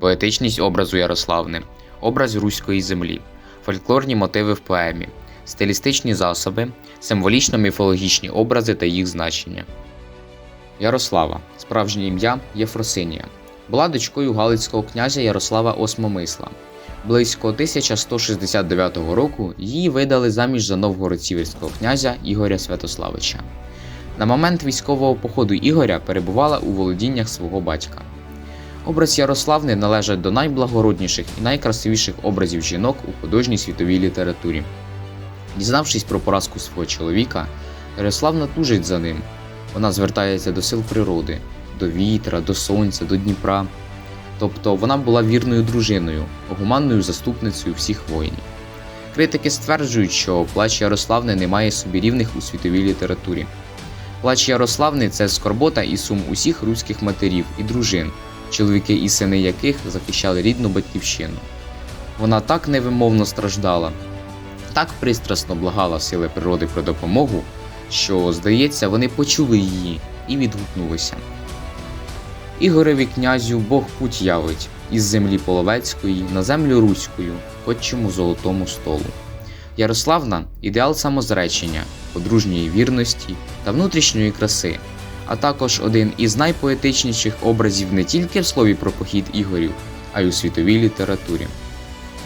поетичність образу Ярославни, образ руської землі, фольклорні мотиви в поемі, стилістичні засоби, символічно-міфологічні образи та їх значення. Ярослава, справжнє ім'я Єфросинія, була дочкою галицького князя Ярослава Осмомисла. Близько 1169 року її видали заміж за новгород-сіверського князя Ігоря Святославича. На момент військового походу Ігоря перебувала у володіннях свого батька. Образ Ярославни належить до найблагородніших і найкрасивіших образів жінок у художній світовій літературі. Дізнавшись про поразку свого чоловіка, Ярославна тужить за ним. Вона звертається до сил природи, до вітра, до сонця, до Дніпра. Тобто вона була вірною дружиною, гуманною заступницею всіх воїнів. Критики стверджують, що плач Ярославни не має собі рівних у світовій літературі. Плач Ярославни це скорбота і сум усіх руських матерів і дружин, чоловіки і сини яких захищали рідну батьківщину. Вона так невимовно страждала, так пристрасно благала сили природи про допомогу, що, здається, вони почули її і відгукнулися. Ігореві князю Бог путь явить із землі Половецької на землю Руською, отчому золотому столу. Ярославна ідеал самозречення, подружньої вірності та внутрішньої краси, а також один із найпоетичніших образів не тільки в слові про похід Ігорів, а й у світовій літературі.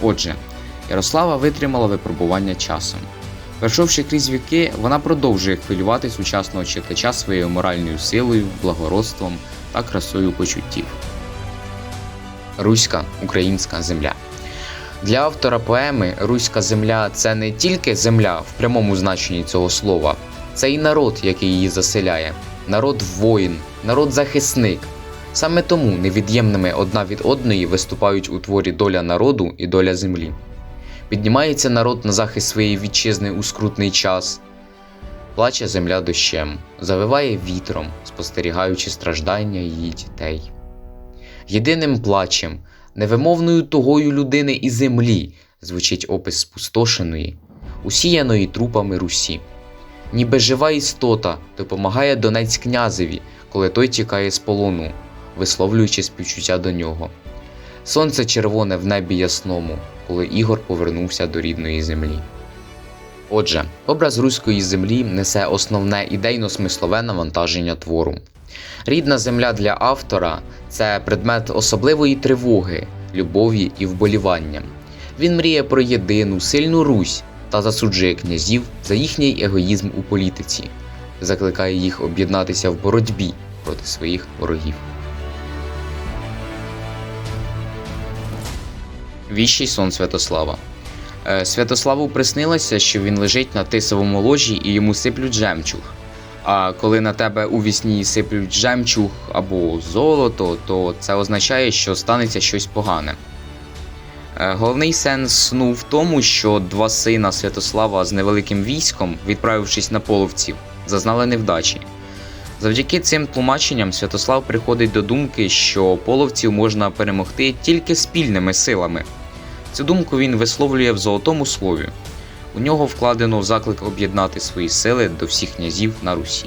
Отже, Ярослава витримала випробування часом. Пройшовши крізь віки, вона продовжує хвилювати сучасного читача своєю моральною силою, благородством та красою почуттів. Руська українська земля. Для автора поеми Руська земля це не тільки земля в прямому значенні цього слова, це і народ, який її заселяє, народ воїн, народ захисник. Саме тому невід'ємними одна від одної виступають у творі доля народу і доля землі. Піднімається народ на захист своєї вітчизни у скрутний час, плаче земля дощем, завиває вітром, спостерігаючи страждання її дітей. Єдиним плачем, невимовною тугою людини і землі звучить опис спустошеної, усіяної трупами Русі. Ніби жива істота допомагає Донець князеві, коли той тікає з полону, висловлюючи співчуття до нього. Сонце червоне в небі ясному, коли Ігор повернувся до рідної землі. Отже, образ руської землі несе основне ідейно-смислове навантаження твору. Рідна земля для автора це предмет особливої тривоги, любові і вболівання. Він мріє про єдину, сильну Русь та засуджує князів за їхній егоїзм у політиці, закликає їх об'єднатися в боротьбі проти своїх ворогів. Віщий сон Святослава. Е, Святославу приснилося, що він лежить на тисовому ложі і йому сиплють жемчуг. А коли на тебе у вісні сиплють жемчуг або золото, то це означає, що станеться щось погане. Е, Головний сенс сну в тому, що два сина Святослава з невеликим військом, відправившись на половців, зазнали невдачі. Завдяки цим тлумаченням Святослав приходить до думки, що половців можна перемогти тільки спільними силами. Цю думку він висловлює в золотому слові. У нього вкладено заклик об'єднати свої сили до всіх князів на Русі.